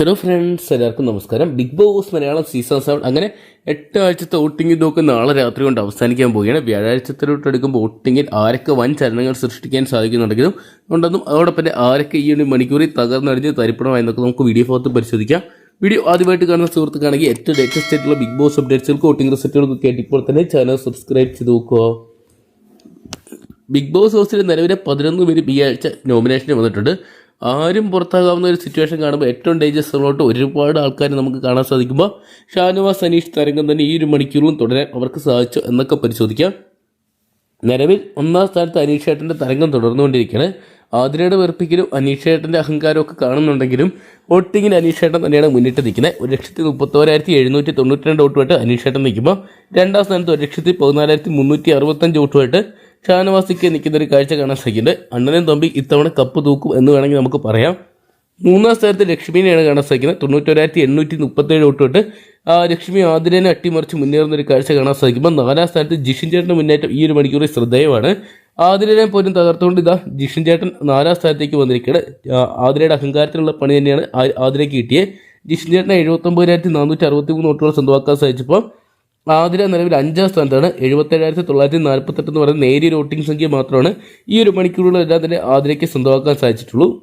Hello friends എല്ലാവർക്കും നമസ്കാരം. Bigg Boss Malayalam season seven അങ്ങനെ എട്ട് ആഴ്ചത്തെ വോട്ടിംഗ് ഇതൊക്കെ നാളെ രാത്രി കൊണ്ട് അവസാനിക്കാൻ പോവുകയാണ്. വ്യാഴാഴ്ചത്തിലോട്ട് എടുക്കുമ്പോൾ വോട്ടിങ്ങിൽ ആരൊക്കെ വൻ ചലനങ്ങൾ സൃഷ്ടിക്കാൻ സാധിക്കുന്നുണ്ടെങ്കിലും ഉണ്ടെന്നും അതോടൊപ്പം തന്നെ ആരൊക്കെ ഈ ഒരു മണിക്കൂറിൽ തകർന്നടിഞ്ഞ് തരിപ്പണമായെന്നൊക്കെ നമുക്ക് വീഡിയോ ഭാഗത്ത് പരിശോധിക്കാം. വീഡിയോ ആദ്യമായിട്ട് കാണുന്ന സുഹൃത്തുക്കാണെങ്കിൽ ഏറ്റവും ലേറ്റസ്റ്റ് ആയിട്ടുള്ള ബിഗ് ബോസ് അപ്ഡേറ്റ്സുകൾക്ക് വോട്ടിംഗ് റിസൾട്ടുകൾക്ക് കേട്ട് ഇപ്പോൾ തന്നെ ചാനൽ സബ്സ്ക്രൈബ് ചെയ്ത് നോക്കുക. ബിഗ് ബോസ് ഹൗസിൽ നിലവിലെ പതിനൊന്ന് പേര് ഈ ആഴ്ച നോമിനേഷന് വന്നിട്ടുണ്ട്. ആരും പുറത്താകാവുന്ന ഒരു സിറ്റുവേഷൻ കാണുമ്പോൾ ഏറ്റവും ഡേഞ്ചറസ് ഉള്ളോട്ട് ഒരുപാട് ആൾക്കാർ നമുക്ക് കാണാൻ സാധിക്കുമ്പോൾ ഷാനവാസ് അനീഷ് തരംഗം തന്നെ ഈ ഒരു മണിക്കൂറിലും തുടരാൻ അവർക്ക് സാധിച്ചു എന്നൊക്കെ പരിശോധിക്കാം. നിലവിൽ ഒന്നാം സ്ഥാനത്ത് അനീഷ് ഏട്ടന്റെ തരംഗം തുടർന്നുകൊണ്ടിരിക്കുകയാണ്. ആതിരയുടെ വെറുപ്പിക്കലും അനീഷേട്ടന്റെ അഹങ്കാരവും ഒക്കെ കാണുന്നുണ്ടെങ്കിലും വോട്ടിങ്ങിൽ അനീഷേട്ടൻ തന്നെയാണ് മുന്നിട്ട് നിൽക്കുന്നത്. ഒരു ലക്ഷത്തി മുപ്പത്തോരായിരത്തി എഴുന്നൂറ്റി തൊണ്ണൂറ്റി രണ്ട് വോട്ടുമായിട്ട് അനീഷേട്ടൻ നിൽക്കുമ്പോൾ രണ്ടാം സ്ഥാനത്ത് ഒരു ലക്ഷത്തി പതിനാലായിരത്തി മുന്നൂറ്റി അറുപത്തഞ്ച് വോട്ടുമായിട്ട് ഷാനവാസിക്ക് നിൽക്കുന്ന ഒരു കാഴ്ച കാണാൻ സാധിക്കുന്നുണ്ട്. അണ്ണനും തമ്പി ഇത്തവണ കപ്പ് തൂക്കും എന്ന് വേണമെങ്കിൽ നമുക്ക് പറയാം. മൂന്നാം സ്ഥാനത്ത് ലക്ഷ്മിനെയാണ് കാണാൻ സാധിക്കുന്നത്. തൊണ്ണൂറ്റൊരായിരത്തി എണ്ണൂറ്റി മുപ്പത്തേഴ് തൊട്ടിട്ട് ആ ലക്ഷ്മി ആതിരനെ അട്ടിമറിച്ച് മുന്നേറുന്ന ഒരു കാഴ്ച കാണാൻ സാധിക്കുമ്പോൾ നാലാം സ്ഥാനത്ത് ജിഷിൻ ചേട്ടന്റെ മുന്നേറ്റം ഈ ഒരു മണിക്കൂറിൽ ശ്രദ്ധേയമാണ്. ആതിരനെ പോലും തകർത്തുകൊണ്ട് ഇതാ ജിഷിൻ ചേട്ടൻ നാലാം സ്ഥാനത്തേക്ക് വന്നിരിക്കുകയാണ്. ആതിരയുടെ അഹങ്കാരത്തിലുള്ള പണി തന്നെയാണ് ആതിരയ്ക്ക് കിട്ടിയത്. ജിഷിൻ ചേട്ടനെ എഴുപത്തൊമ്പതിനായിരത്തി നാനൂറ്റി അറുപത്തി മൂന്ന് വോട്ടുകൾ സ്വന്തമാക്കാൻ സാധിച്ചപ്പോൾ ആതിര നിലവിൽ അഞ്ചാം സ്ഥാനത്താണ്. എഴുപത്തേഴായിരത്തി തൊള്ളായിരത്തി നാൽപ്പത്തെട്ട് എന്ന് പറയുന്ന നേരിയ വോട്ടിംഗ് സംഖ്യ മാത്രമാണ് ഈ ഒരു മണിക്കൂറുകളെല്ലാം തന്നെ ആതിരയ്ക്ക് സ്വന്തമാക്കാൻ സാധിച്ചിട്ടുള്ളൂ.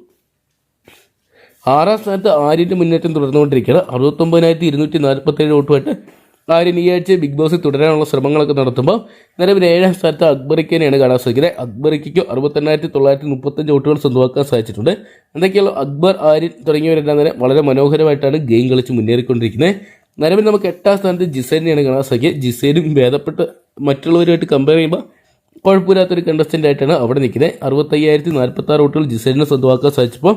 ആറാം സ്ഥാനത്ത് ആര്യന്റെ മുന്നേറ്റം തുടർന്നുകൊണ്ടിരിക്കുകയാണ്. അറുപത്തൊമ്പതിനായിരത്തി ഇരുന്നൂറ്റി നാൽപ്പത്തേഴ് വോട്ടുമായിട്ട് ആര്യൻ ഈ ആഴ്ച ബിഗ് ബോസിൽ തുടരാനുള്ള ശ്രമങ്ങളൊക്കെ നടത്തുമ്പോൾ നിലവിൽ ഏഴാം സ്ഥാനത്ത് അക്ബറിക്കനെയാണ് കാണാൻ സാധിക്കുന്നത്. അക്ബറിക്കോ അറുപത്തെണ്ണായിരത്തി തൊള്ളായിരത്തി മുപ്പത്തഞ്ച് വോട്ടുകൾ സ്വന്തമാക്കാൻ സാധിച്ചിട്ടുണ്ട്. എന്തൊക്കെയുള്ള അക്ബർ ആര്യൻ തുടങ്ങിയവരെല്ലാം തന്നെ വളരെ മനോഹരമായിട്ടാണ് ഗെയിം കളിച്ച് മുന്നേറിക്കൊണ്ടിരിക്കുന്നത്. നിലവിൽ നമുക്ക് എട്ടാം സ്ഥാനത്ത് ജിസേനെയാണ് കാണാൻ സാധിക്കുക. ജിസേനും ഭേദപ്പെട്ട് മറ്റുള്ളവരുമായിട്ട് കമ്പയർ ചെയ്യുമ്പോൾ കുഴപ്പമില്ലാത്തൊരു കണ്ടസ്റ്റന്റ് ആയിട്ടാണ് അവിടെ നിൽക്കുന്നത്. അറുപത്തയ്യായിരത്തി നാൽപ്പത്തി ആറ് വോട്ടുകൾ ജിസേലിനെ സ്വന്തമാക്കാൻ സാധിച്ചപ്പോൾ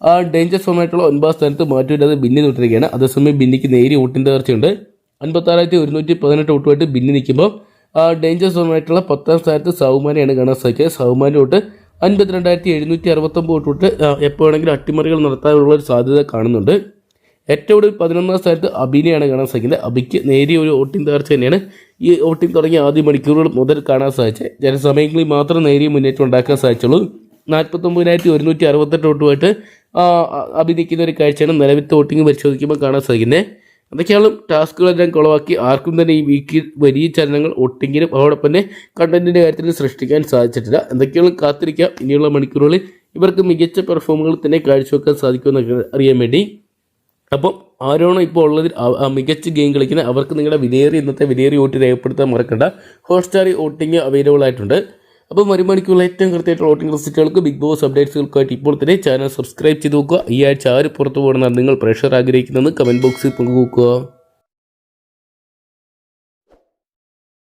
ആ ഡേഞ്ചർ സോമായിട്ടുള്ള ഒൻപതാം സ്ഥാനത്ത് മാറ്റമില്ലാതെ ബിന്നി നിട്ടിരിക്കുകയാണ് അതേസമയം ബിന്നിക്ക് നേരിയ വോട്ടിന്റെ തകർച്ചയുണ്ട്. അൻപത്താറായിരത്തി ഒരുന്നൂറ്റി പതിനെട്ട് വോട്ടുമായിട്ട് ബിന്നി നിൽക്കുമ്പോൾ ആ ഡേഞ്ചർ സോമായിട്ടുള്ള പത്താം സ്ഥാനത്ത് സൗമാനെയാണ് കാണാൻ സാധിക്കുക. സൗമാന്റെ വോട്ട് അൻപത്തിരണ്ടായിരത്തി എഴുന്നൂറ്റി അറുപത്തൊമ്പത് വോട്ട് എപ്പോൾ വേണമെങ്കിലും അട്ടിമറികൾ നടത്താനുള്ള ഒരു സാധ്യത കാണുന്നുണ്ട്. ഏറ്റവും കൂടുതൽ പതിനൊന്നാം സ്ഥാനത്ത് അബിനെയാണ് കാണാൻ സാധിക്കുന്നത്. അബിക്ക് നേരിയ ഒരു വോട്ടിംഗ് തകർച്ച തന്നെയാണ് ഈ വോട്ടിംഗ് തുടങ്ങിയ ആദ്യ മണിക്കൂറുകൾ മുതൽ കാണാൻ സാധിച്ചത്. ജനസമയങ്ങളിൽ സമയങ്ങളിൽ മാത്രം നേരിയ മുന്നേറ്റം ഉണ്ടാക്കാൻ സാധിച്ചുള്ളൂ. നാൽപ്പത്തൊമ്പതിനായിരത്തി ഒരുന്നൂറ്റി അറുപത്തെട്ട് വോട്ടുമായിട്ട് അഭിനയിക്കുന്ന ഒരു കാഴ്ചയാണ് നിലവിലത്തെ വോട്ടിംഗ് പരിശോധിക്കുമ്പോൾ കാണാൻ സാധിക്കുന്നത്. അതൊക്കെയാണ് ടാസ്കുകളെല്ലാം കുളവാക്കി ആർക്കും തന്നെ ഈ വീക്കിൽ വലിയ ചലനങ്ങൾ ഒട്ടിങ്കിലും അതോടൊപ്പം തന്നെ കണ്ടന്റിന്റെ കാര്യത്തിൽ സൃഷ്ടിക്കാൻ സാധിച്ചിട്ടില്ല. എന്തൊക്കെയാണ് കാത്തിരിക്കാം. ഇനിയുള്ള മണിക്കൂറുകളിൽ ഇവർക്ക് മികച്ച പെർഫോമുകൾ തന്നെ കാഴ്ചവെക്കാൻ സാധിക്കുമെന്നൊക്കെ അറിയാൻ വേണ്ടി. അപ്പം ആരാണോ ഇപ്പോൾ ആ മികച്ച ഗെയിം കളിക്കുന്നത് അവർക്ക് നിങ്ങളുടെ വിലയേറി ഇന്നത്തെ വിലയേറി വോട്ട് രേഖപ്പെടുത്താൻ മറക്കണ്ട. ഹോട്ട്സ്റ്റാർ വോട്ടിംഗ് അവൈലബിൾ ആയിട്ടുണ്ട്. അപ്പോൾ മരുമണിക്കുള്ള ഏറ്റവും കൃത്യമായിട്ടുള്ള വോട്ടിംഗ് റിസൾട്ടുകൾക്ക് ബിഗ് ബോസ് അപ്ഡേറ്റ്സുകൾക്കായിട്ട് ഇപ്പോൾ തന്നെ ചാനൽ സബ്സ്ക്രൈബ് ചെയ്ത് നോക്കുക. ഈ ആഴ്ച ആര് പുറത്തു പോകണമെന്നാണ് നിങ്ങൾ പ്രഷർ ആഗ്രഹിക്കുന്നതെന്ന് കമന്റ് ബോക്സിൽ പങ്കുവെക്കുക.